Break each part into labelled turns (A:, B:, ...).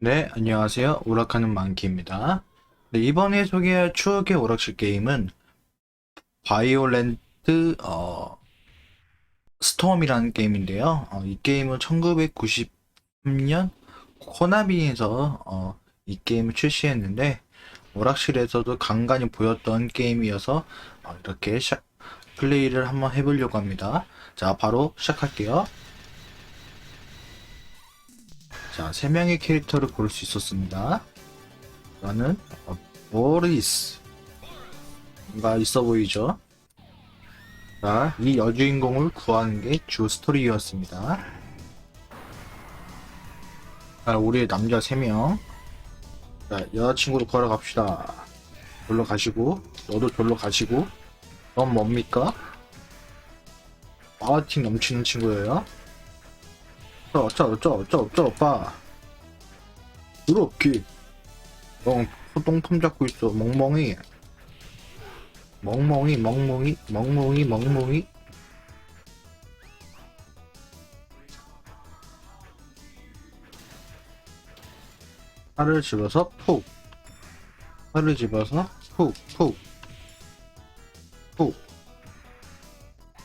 A: 네, 안녕하세요. 오락하는 만키입니다. 네, 이번에 소개할 추억의 오락실 게임은 바이올렌트 어, 스톰이라는 게임인데요. 어, 이 게임은 1993년 코나미에서 어, 이 게임을 출시했는데 오락실에서도 간간히 보였던 게임이어서 어, 이렇게 샤- 플레이를 한번 해보려고 합니다. 자, 바로 시작할게요. 자, 세 명의 캐릭터를 고를 수 있었습니다. 나는 어, 보리스. 뭔가 있어 보이죠? 자, 이 여주인공을 구하는 게 주 스토리였습니다. 자, 우리 남자 세 명. 자, 여자친구를 구하러 갑시다. 절로 가시고, 너도 절로 가시고, 넌 뭡니까? 파워팅 넘치는 친구예요. 저, 저, 저, 저, 저, 봐. 이렇게. 너 소똥 잡고 있어, 멍멍이. 멍멍이, 멍멍이, 멍멍이, 멍멍이. 팔을 집어서 푹. 팔을 집어서 푹, 푹. 푹.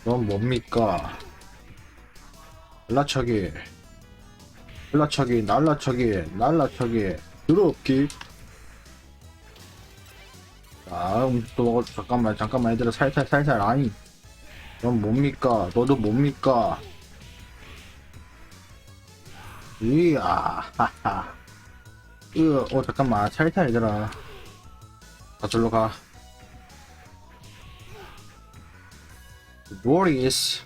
A: 넌 뭡니까? 날라차기 날라차기 날라차기 날라차기. 드롭킥 자 음식도 먹어 잠깐만 잠깐만 얘들아 살살 살살 아니. 넌 뭡니까? 너도 뭡니까? 이야 하하. 으어 잠깐만 살살 얘들아. 다 절로 가. 모리스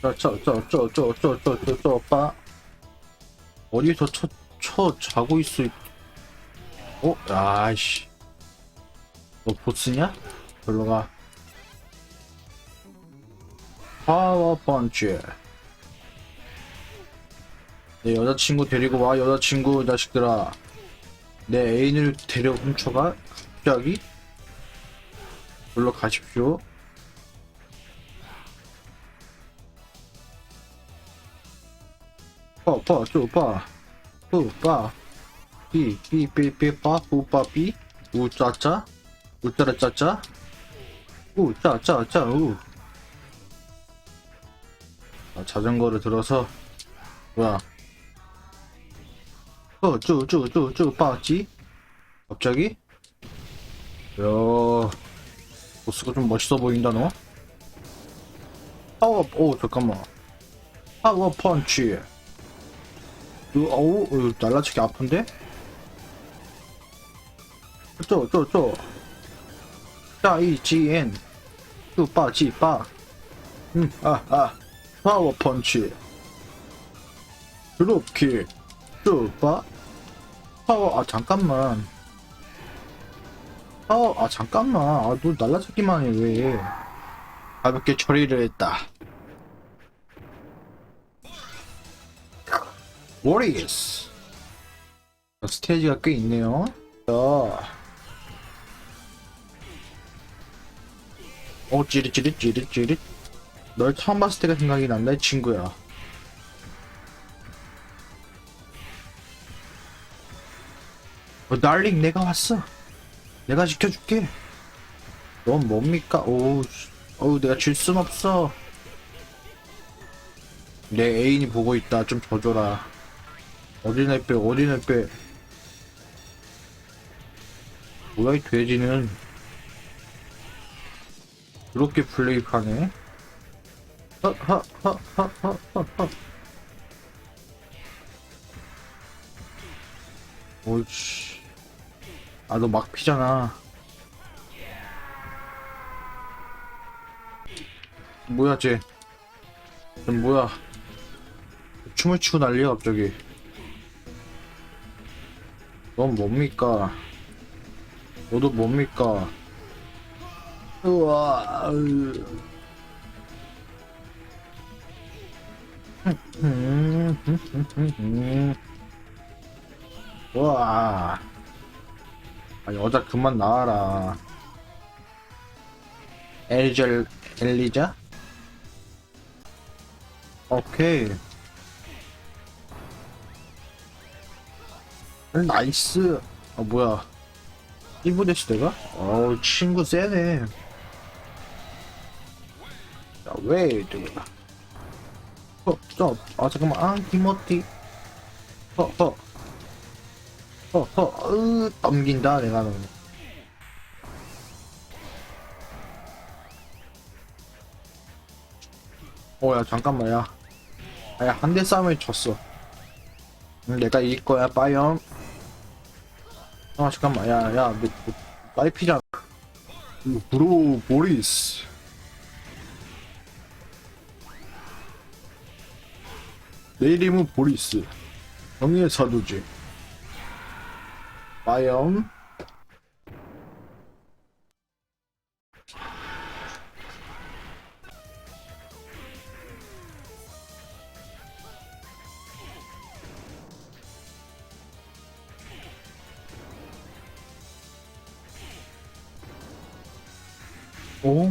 A: 저, 저, 저, 저, 저, 저, 저, 저, 저, 오빠. 어디서 쳐, 쳐, 자고 있어. 어? 아이씨. 너 보스냐? 별로 가. 파워 펀치. 내 여자친구 데리고 와, 여자친구, 자식들아. 내 애인을 데려 훔쳐가? 갑자기? 별로 가십시오. 빠, 빠, 쪼, 빠. 후, 빠. 삐, 삐, 삐, 삐, 빠, 후, 빠, 삐. 우. 아, 자전거를 들어서, 뭐야. 어, 쪼, 빠지? 갑자기? 야, 보스가 좀 멋있어 보인다, 너? 파워, 오, 잠깐만. 파워 펀치. 그, 어우, 어, 날라치기 아픈데? 저, 저, 저. 짜이지엔. 뚜빠, 지빠. 음, 아, 아. 파워 펀치. 드롭킥. 뚜빠. 파워, 아, 잠깐만. 파워, 아, 잠깐만. 아, 너 날라치기만 해, 왜. 가볍게 처리를 했다. 워리스 스테이지가 꽤 있네요. 자. 어 찌릿찌릿 찌릿찌릿. 널 처음 봤을 때가 생각이 난다 이 친구야. 어, 달링 내가 왔어. 내가 지켜줄게. 넌 뭡니까? 오우 씨. 어우 내가 질 순 없어. 내 애인이 보고 있다. 좀 져줘라 어디네 빼 어디네 빼. 뭐야 이 돼지는 그렇게 플레이하네 오이씨. 아너 막 피잖아. 뭐야 쟤? 쟤 뭐야? 춤을 추고 난리야 갑자기 넌 뭡니까? 너도 뭡니까? 우와, 으. 우와. 아, 여자 그만 나와라. 엘젤, 엘리자? 오케이. 나이스. 아 뭐야? 이부 됐어 내가? 어우 친구 세네. 자 웨이드. 어, 저, 아 잠깐만, 아 디모티. 허, 허. 허, 허, 으, 넘긴다 내가 너. 어, 야 잠깐만, 야. 아, 야, 한 대 싸움에 졌어. 응, 내가 이길 거야, 빠염. 아, 잠깐만, 야, 야, 너, 너, 빨피잖아. 이거 브로, 보리스. 내 이름은 보리스. 정의의 사도지. 빠염. 오.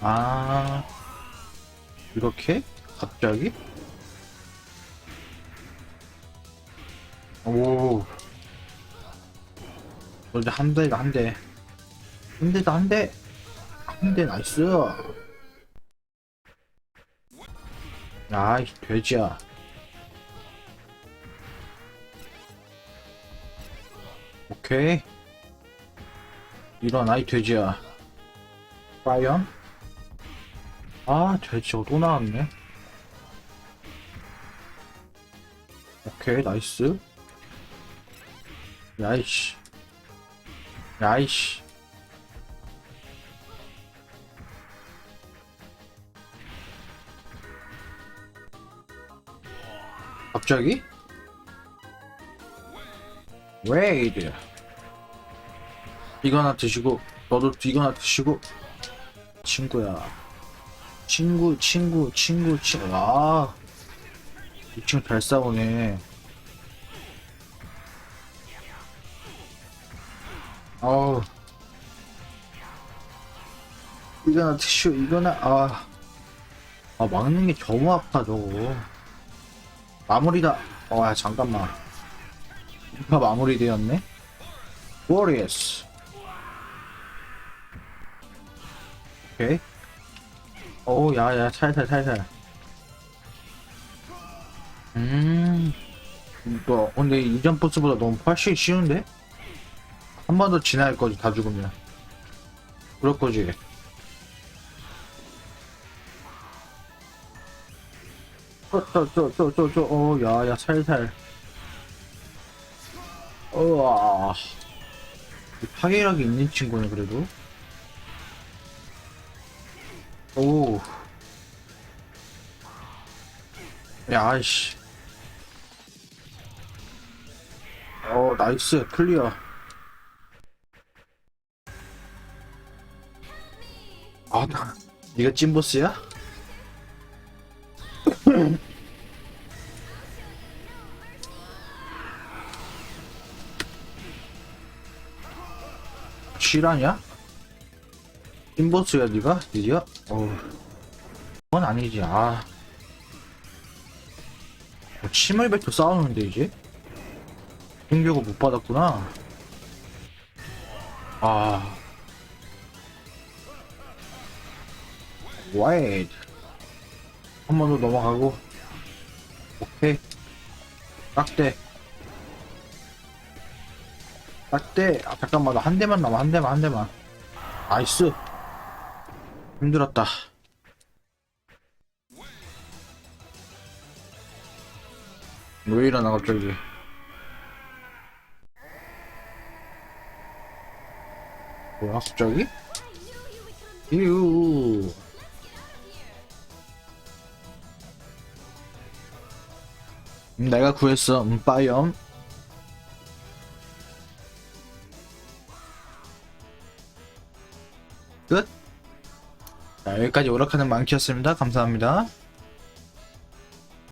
A: 아. 이렇게? 갑자기? 오. 어, 이제 한 대가 한 대. 한 대다 한 대. 한 대 나이스. 아이, 돼지야. 오케이. 일어나, 이 돼지야. 과연? 아, 돼지가 또 나왔네. 오케이, 나이스. 야이씨. 야이씨. 갑자기? 웨이드. 이거나 드시고, 너도 이거나 드시고. 친구야. 친구, 친구, 친구, 친구. 아. 이 친구 잘 싸우네. 어우. 이거나 티슈, 이거나, 아. 아, 막는 게 너무 아파, 저거. 마무리다. 어, 야, 잠깐만. 이파 마무리되었네? 워리어 오케이. 어우, 야, 야, 살살, 살살. 음. 이거, 근데 이전 보스보다 너무 훨씬 쉬운데? 한 번 더 지나갈 거지, 다 죽으면. 그럴 거지. 저, 저, 저, 저, 저, 저, 어, 야, 야, 살살. 우와. 파괴력이 있는 친구네, 그래도. 오. 야, 아이씨. 어, 나이스, 클리어. 아, 나, 니가 찐보스야? 실화냐? 찐보스야, 니가? 드디어? 어우. 그건 아니지, 아. 어, 침을 뱉어 싸우는데, 이제? 공격을 못 받았구나. 아. 와이드. 한 번 더 넘어가고. 오케이. 딱대. 딱대. 아, 잠깐만. 나 한 대만 남아. 한 대만, 한 대만. 나이스. 힘들었다. 왜 이러나, 갑자기. 뭐야, 갑자기? 이유. 음, 내가 구했어. 음, 빠염. 여기까지 오락하는 망키였습니다. 감사합니다.